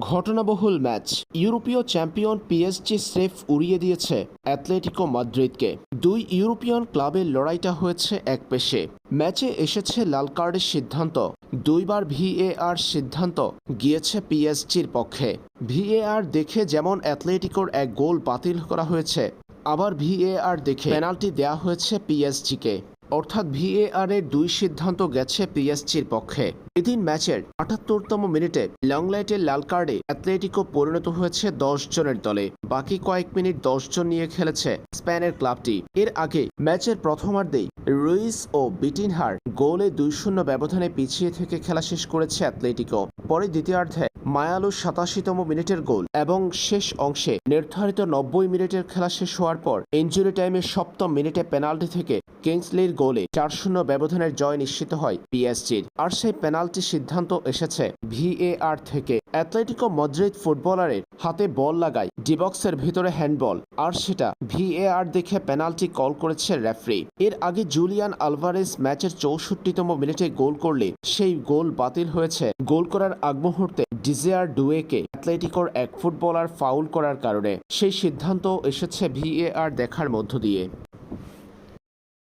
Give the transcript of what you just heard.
ঘটনাবহুল match. ইউরোপীয় champion PSG স্রেফ উড়িয়ে দিয়েছে অ্যাথলেটিকো মাদ্রিদকে। দুই ইউরোপিয়ান ক্লাবের লড়াইটা হয়েছে এক পেশে। ম্যাচে এসেছে লাল কার্ডের সিদ্ধান্ত। দুইবার ভিএআর সিদ্ধান্ত গিয়েছে পিএসজির পক্ষে। ভিএআর দেখে যেমন অ্যাথলেটিকোর এক গোল বাতিল করা হয়েছে, আবার ভিএআর দেখে পেনাল্টি দেয়া হয়েছে পিএসজিকে অর্থাৎ ভিএআর এর দুই সিদ্ধান্ত গেছে পিএসজির পক্ষে। এদিন ম্যাচের আটাত্তরতম মিনিটে লংলাইটের লাল কার্ডে অ্যাথলেটিকো পরিণত হয়েছে দশ জনের দলে। বাকি কয়েক মিনিট দশ জন নিয়ে খেলেছে স্পেনের ক্লাবটি। এর আগে ম্যাচের প্রথমার্ধেই রুইস ও বিটিনহার গোলে দুই শূন্য ব্যবধানে পিছিয়ে থেকে খেলা শেষ করেছে অ্যাথলেটিকো। পরে দ্বিতীয়ার্ধে মায়ালু সাতাশিতম মিনিটের গোল এবং শেষ অংশে নির্ধারিত নব্বই মিনিটের খেলা শেষ হওয়ার পর ইঞ্জুরি টাইমের সপ্তম মিনিটে পেনাল্টি থেকে কিংসলির গোলে চার শূন্য ব্যবধানের জয় নিশ্চিত হয় পিএসজির। আর সেই পেনাল্টি সিদ্ধান্ত এসেছে ভিএআর থেকে। অ্যাথলেটিকো মদ্রিদ ফুটবলারের হাতে বল লাগায় ডিবক্সের ভিতরে হ্যান্ডবল। আর সেটা ভিএআর দেখে পেনাল্টি কল করেছে রেফারি। এর আগে জুলিয়ান আলভারেজ ম্যাচের চৌষট্টিতম মিনিটে গোল করলে সেই গোল বাতিল হয়েছে। গোল করার আগ মুহূর্তে ডিজেয়ার ডুয়েকে অ্যাথলেটিকোর এক ফুটবলার ফাউল করার কারণে। সেই সিদ্ধান্ত এসেছে ভিএআর দেখার মধ্য দিয়ে।